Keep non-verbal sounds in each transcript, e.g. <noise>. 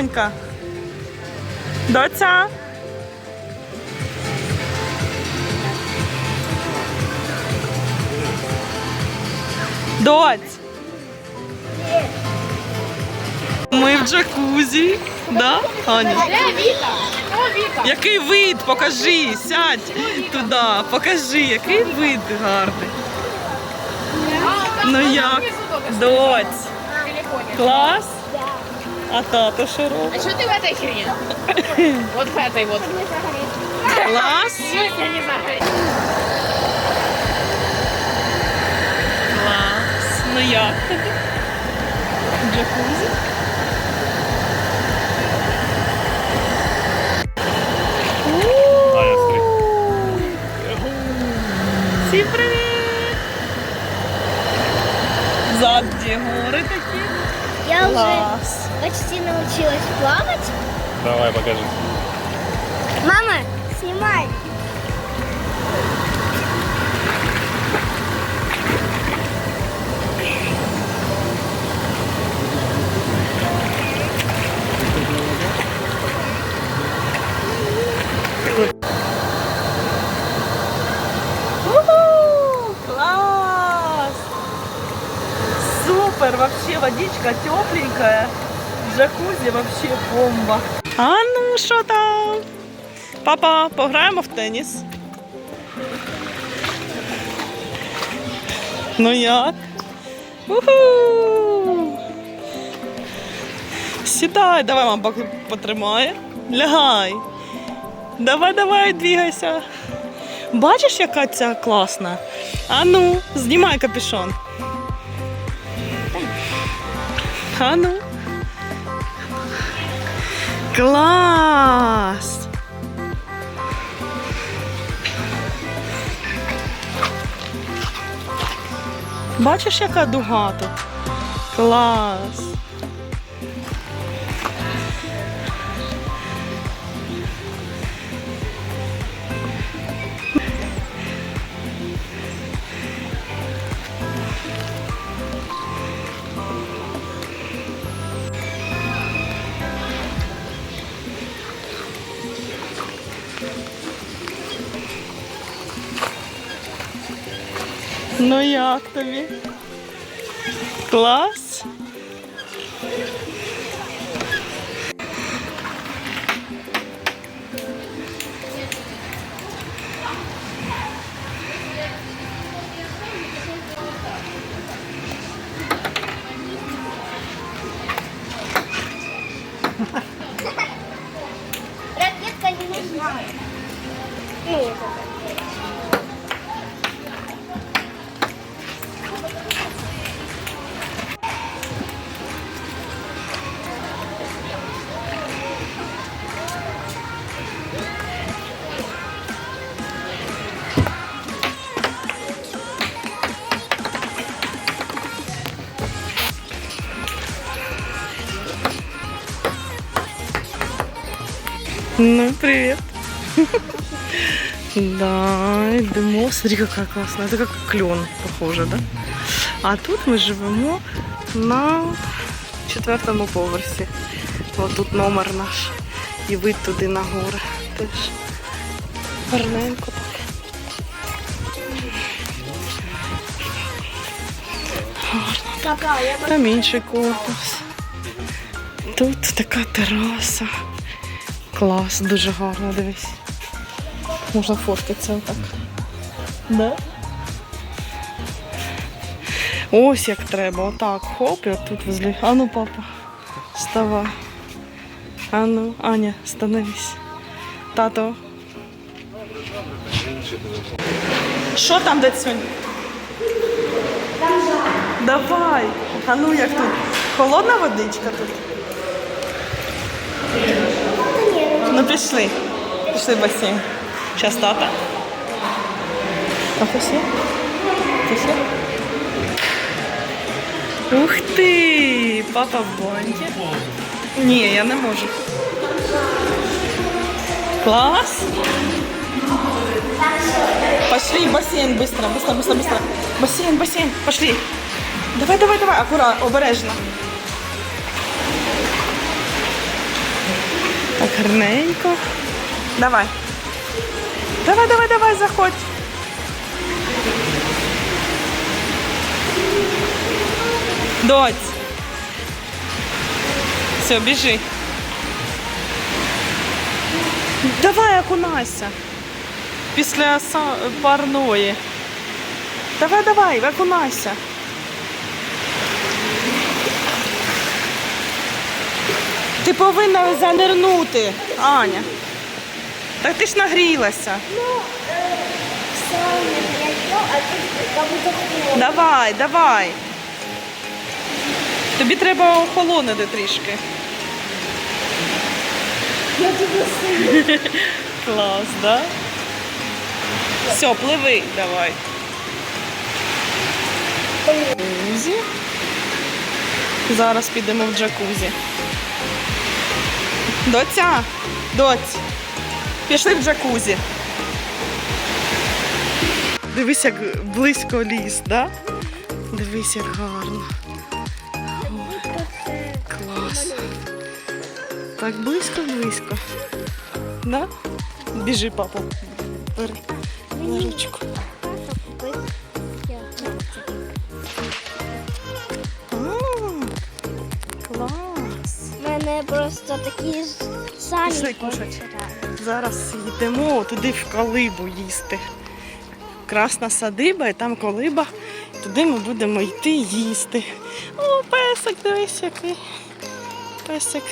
донька. Доця. Доць. Ми в джакузі. Да, Аня? Який вид? Покажи, сядь туди, покажи, який вид гарний. Ну як? Доць. Клас? А тато що А робить? что ты в этой херне? Вот в <laughs> этой вот. Клас? Я не знаю. Клас. Ну як тобі? Джакузі? Аня, смотри. Всім привіт! Ззаді гори такі. Я уже Клас. научилась плавать. Давай, покажи. Мама, снимай. Класс! Супер! Вообще водичка тепленькая. Джакузи вообще бомба. А ну що там? Папа, пограємо в теніс. Ну як? Уху! Сідай, давай мама потримає. Лягай. Давай, давай, двигайся. Бачиш, яка ця класна? А ну, знімай капюшон. А ну. Клас! Бачиш, яка дуга тут? Клас! Ну як тобі? Клас? Ну, привет. <laughs> Да, йдемо. Смотри, какая классная. Это как клен, похоже, да? А тут ми живемо на четвертому поверсі. Ось тут номер наш. І вид туди на гори. Теж гарненько так. Какая? Я Там інший корпус. Тут така тераса. Клас, дуже гарно, дивись. Можна фоткатися отак. Да? Ось як треба, отак, хоп, і отут возле. А ну, папа, вставай. А ну, Аня, становись. Тато. Що там де сьогодні? Давай. А ну як тут? Холодна водичка тут? Ну пішли. Пішли в басейн. Зараз тата. А пішли? Пішли? Ух ти! Папа в бонді. Ні, я не можу. Клас. Пошли в бассейн быстро, быстро, быстро, быстро. Бассейн, бассейн, пошли. Давай, давай, давай, аккуратно, обережно. Так гарненько. Давай. Давай, давай, давай, заходь. Доць. Все, біжи. Давай окунайся. Після парної. Давай, давай, окунайся. Ти повинна занирнути, Аня. Так ти ж нагрілася. Ну, Сауна горячо, а тут будто холодно. Давай, давай. Тобі треба охолонити трішки. Я тебе сильно. <laughs> Клас, да? Все, пливи, давай. Джакузі. Зараз підемо в джакузі. Доця, доць. Пішли в джакузі. Дивись, як близько ліс, да? Дивись, як гарно. Клас. Так близько-близько. Да? Біжи, папу. Бери. На ручку. Просто такі ж самі Пішли кушать. Зараз йдемо туди в колибу їсти. Красна садиба і там колиба. Туди ми будемо йти їсти. О, песик, дивись, який. Песик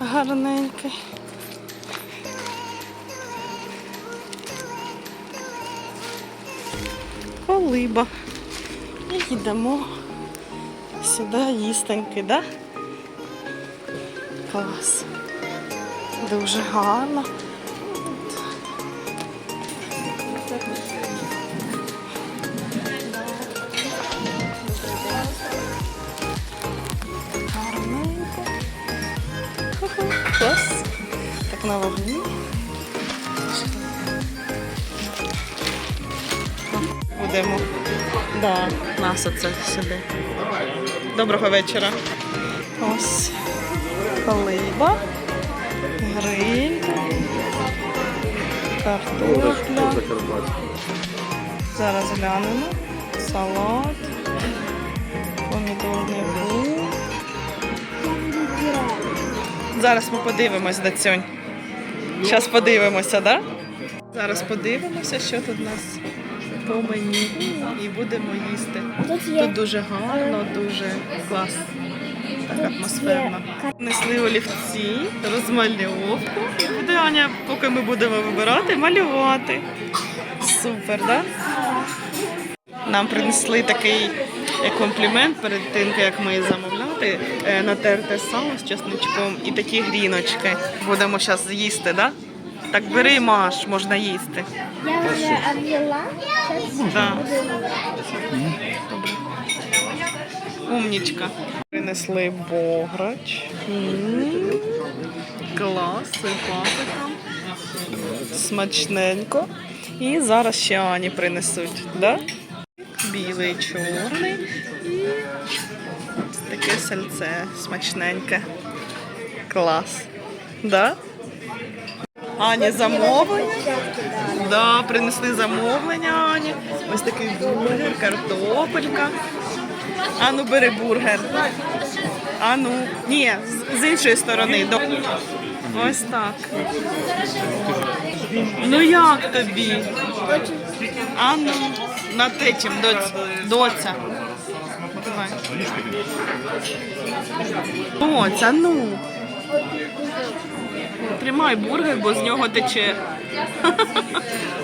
гарненький. Колиба. І йдемо сюди їстеньки, да? Клас. Дуже гарно. Гарненько. Клас. Так на вогні. Будемо. Да, нас оце сюди. Доброго вечора. Ось. Колиба. Гриль. Картопля. Зараз глянемо. Салат. Помідорний був. Зараз ми подивимось, Дацюнь. Зараз подивимося, так? Да? Зараз подивимося, що тут у нас по меню. І будемо їсти. Тут дуже гарно, дуже клас. Так атмосферно. Несли олівці, розмальовку. І буде Аня, поки ми будемо вибирати, малювати. Супер, так? Да? Нам принесли такий е, комплімент перед тим, як ми замовляти, е, натерте сало з чесничком і такі гріночки. Будемо зараз їсти, так? Да? Так бери, Маш, можна їсти. Я вже. Зараз Да. Умнічка. Принесли бограч. М, Клас, симпатика. Смачненько. І зараз ще Ані принесуть, да? Білий, чорний і таке сальце смачненьке. Клас. Да? Ані замовлення. Да, принесли замовлення Ані. Ось такий бургер, картопелька. Ану, бери бургер. Ану, ні, з- іншої сторони. Ось так. Ну як тобі? Ану, над чим, доць, доця. Доця, ну. Тримай бургер, бо з нього тече. <laughs>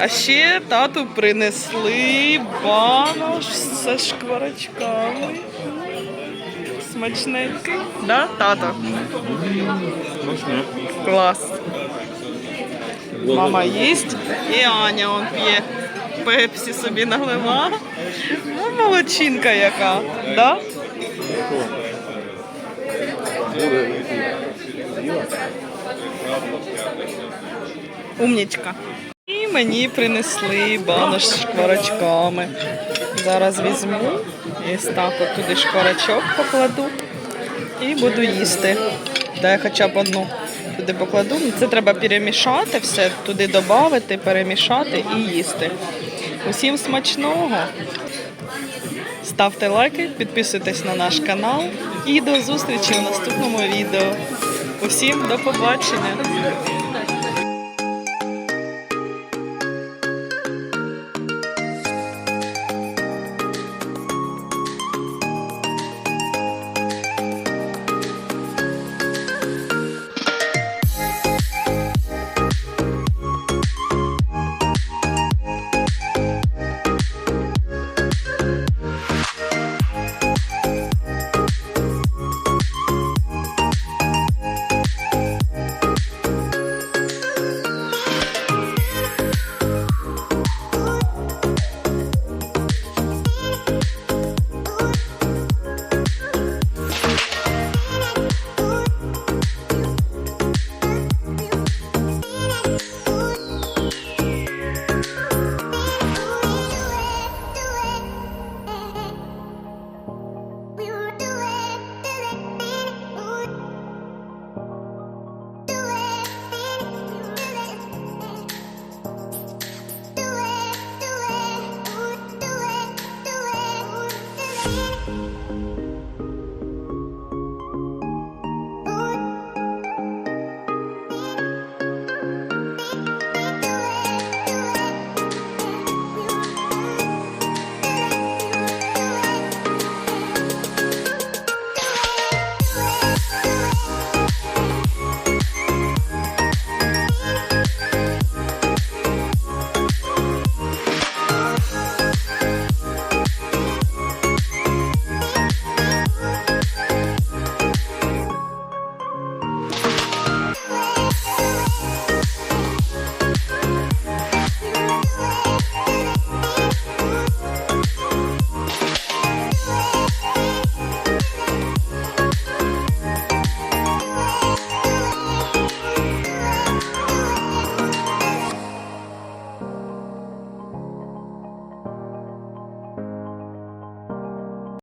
А ще тату принесли банош зі шкварочками. Смачненький. Да, тато? Клас. Мама їсть і Аня он п'є. Пепсі собі наглива. Ну, молодчинка яка, да? Умнічка. І мені принесли банош з шкварочками. Зараз візьму І так туди шкварачок покладу і буду їсти. Дай хоча б одну туди покладу. Це треба перемішати все, туди додати, перемішати і їсти. Усім смачного! Ставте лайки, підписуйтесь на наш канал і до зустрічі у наступному відео. Усім до побачення!